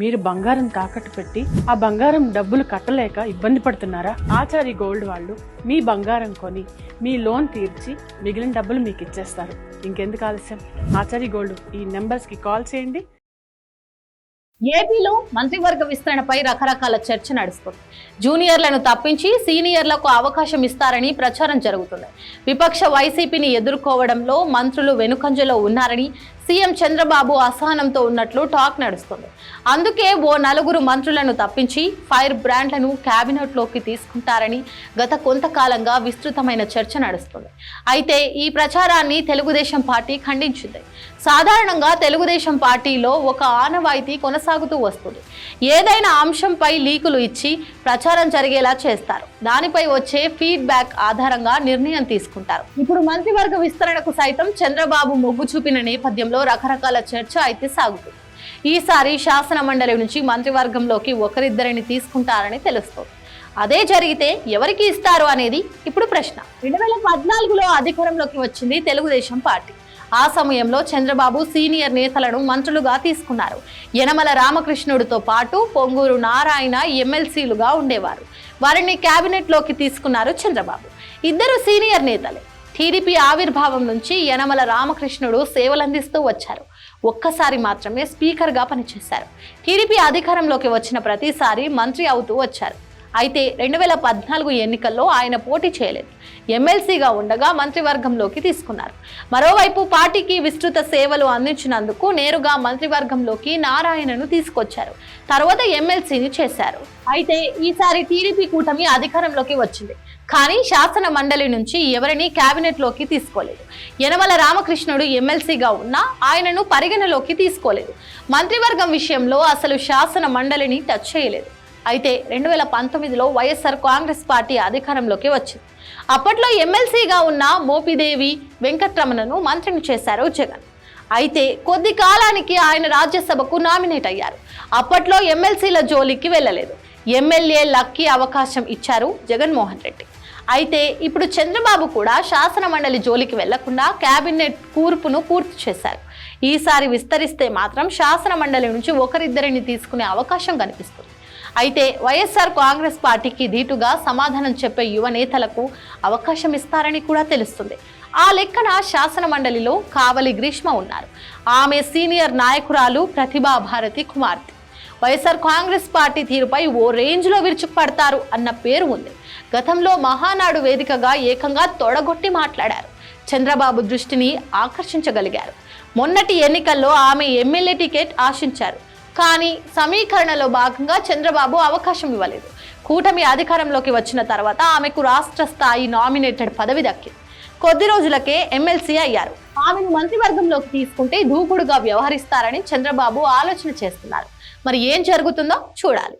మీరు బంగారం తాకట్టు పెట్టి ఆ బంగారం డబ్బులు కట్టలేక ఇబ్బంది పడుతున్నారా? ఆచారి గోల్డ్ వాళ్ళు మీ బంగారం కొని మీ లోన్ తీర్చి మిగిలిన డబ్బులు మీకు ఇచ్చేస్తారు. ఇంకెందుకు ఆలస్యం? ఆచారి గోల్డ్ ఈ నెంబర్స్కి కాల్ చేయండి. ఏపీలో మంత్రివర్గ విస్తరణపై రకరకాల చర్చ నడుస్తుంది. జూనియర్లను తప్పించి సీనియర్లకు అవకాశం ఇస్తారని ప్రచారం జరుగుతుంది. విపక్ష వైసీపీని ఎదుర్కోవడంలో మంత్రులు వెనుకంజలో ఉన్నారని సీఎం చంద్రబాబు అసహనంతో ఉన్నట్లు టాక్ నడుస్తుంది. అందుకే ఓ నలుగురు మంత్రులను తప్పించి ఫైర్ బ్రాండ్లను క్యాబినెట్లోకి తీసుకుంటారని గత కొంతకాలంగా విస్తృతమైన చర్చ నడుస్తుంది. అయితే ఈ ప్రచారాన్ని తెలుగుదేశం పార్టీ ఖండించింది. సాధారణంగా తెలుగుదేశం పార్టీలో ఒక ఆనవాయితీ కొనసాగుతూ వస్తుంది. ఏదైనా అంశంపై లీకులు ఇచ్చి ప్రచారం జరిగేలా చేస్తారు. దానిపై వచ్చే ఫీడ్బ్యాక్ ఆధారంగా నిర్ణయం తీసుకుంటారు. ఇప్పుడు మంత్రివర్గ విస్తరణకు సైతం చంద్రబాబు మొగ్గు చూపిన నేపథ్యంలో రకరకాల చర్చ అయితే సాగుతుంది. ఈసారి శాసన మండలి నుంచి మంత్రివర్గంలోకి ఒకరిద్దరిని తీసుకుంటారని తెలుస్తోంది. అదే జరిగితే ఎవరికి ఇస్తారు అనేది ఇప్పుడు ప్రశ్న. రెండు వేల పద్నాలుగులో అధికారంలోకి వచ్చింది తెలుగుదేశం పార్టీ. ఆ సమయంలో చంద్రబాబు సీనియర్ నేతలను మంత్రులుగా తీసుకున్నారు. యనమల రామకృష్ణుడితో పాటు పొంగూరు నారాయణ ఎమ్మెల్సీలుగా ఉండేవారు. వారిని క్యాబినెట్లోకి తీసుకున్నారు చంద్రబాబు. ఇద్దరు సీనియర్ నేతలే. టీడీపీ ఆవిర్భావం నుంచి యనమల రామకృష్ణుడు సేవలందిస్తూ వచ్చారు. ఒక్కసారి మాత్రమే స్పీకర్గా పనిచేశారు. టీడీపీ అధికారంలోకి వచ్చిన ప్రతిసారి మంత్రి అవుతూ వచ్చారు. అయితే రెండు వేల పద్నాలుగు ఎన్నికల్లో ఆయన పోటీ చేయలేదు. ఎమ్మెల్సీగా ఉండగా మంత్రివర్గంలోకి తీసుకున్నారు. మరోవైపు పార్టీకి విస్తృత సేవలు అందించినందుకు నేరుగా మంత్రివర్గంలోకి నారాయణను తీసుకొచ్చారు. తర్వాత ఎమ్మెల్సీని చేశారు. అయితే ఈసారి టీడీపీ కూటమి అధికారంలోకి వచ్చింది. కానీ శాసన మండలి నుంచి ఎవరిని కేబినెట్లోకి తీసుకోలేదు. యనమల రామకృష్ణుడు ఎమ్మెల్సీగా ఉన్నా ఆయనను పరిగణలోకి తీసుకోలేదు. మంత్రివర్గం విషయంలో అసలు శాసన మండలిని టచ్ చేయలేదు. అయితే రెండు వేల పంతొమ్మిదిలో వైఎస్ఆర్ కాంగ్రెస్ పార్టీ అధికారంలోకి వచ్చింది. అప్పట్లో ఎమ్మెల్సీగా ఉన్న మోపిదేవి వెంకట్రమణను మంత్రిని చేశారు జగన్. అయితే కొద్ది కాలానికి ఆయన రాజ్యసభకు నామినేట్ అయ్యారు. అప్పట్లో ఎమ్మెల్సీల జోలికి వెళ్ళలేదు. ఎమ్మెల్యే లక్కీ అవకాశం ఇచ్చారు జగన్మోహన్ రెడ్డి. అయితే ఇప్పుడు చంద్రబాబు కూడా శాసనమండలి జోలికి వెళ్ళకుండా కేబినెట్ కూర్పును పూర్తి చేశారు. ఈసారి విస్తరిస్తే మాత్రం శాసనమండలి నుంచి ఒకరిద్దరిని తీసుకునే అవకాశం కనిపిస్తుంది. అయితే వైఎస్ఆర్ కాంగ్రెస్ పార్టీకి ధీటుగా సమాధానం చెప్పే యువ నేతలకు అవకాశం ఇస్తారని కూడా తెలుస్తుంది. ఆ లెక్కన శాసన మండలిలో కావలి గ్రీష్మ ఉన్నారు. ఆమె సీనియర్ నాయకురాలు ప్రతిభా భారతి కుమార్తె. వైఎస్ఆర్ కాంగ్రెస్ పార్టీ తీరుపై ఓ రేంజ్లో విరుచుకుపడతారు అన్న పేరు ఉంది. గతంలో మహానాడు వేదికగా ఏకంగా తొడగొట్టి మాట్లాడారు. చంద్రబాబు దృష్టిని ఆకర్షించగలిగారు. మొన్నటి ఎన్నికల్లో ఆమె ఎమ్మెల్యే టికెట్ ఆశించారు. కానీ సమీకరణలో భాగంగా చంద్రబాబు అవకాశం ఇవ్వలేదు. కూటమి అధికారంలోకి వచ్చిన తర్వాత ఆమెకు రాష్ట్ర స్థాయి నామినేటెడ్ పదవి దక్కింది. కొద్ది రోజులకే ఎమ్మెల్సీ అయ్యారు. ఆమెను మంత్రివర్గంలోకి తీసుకుంటే దూకుడుగా వ్యవహరిస్తారని చంద్రబాబు ఆలోచన చేస్తున్నారు. మరి ఏం జరుగుతుందో చూడాలి.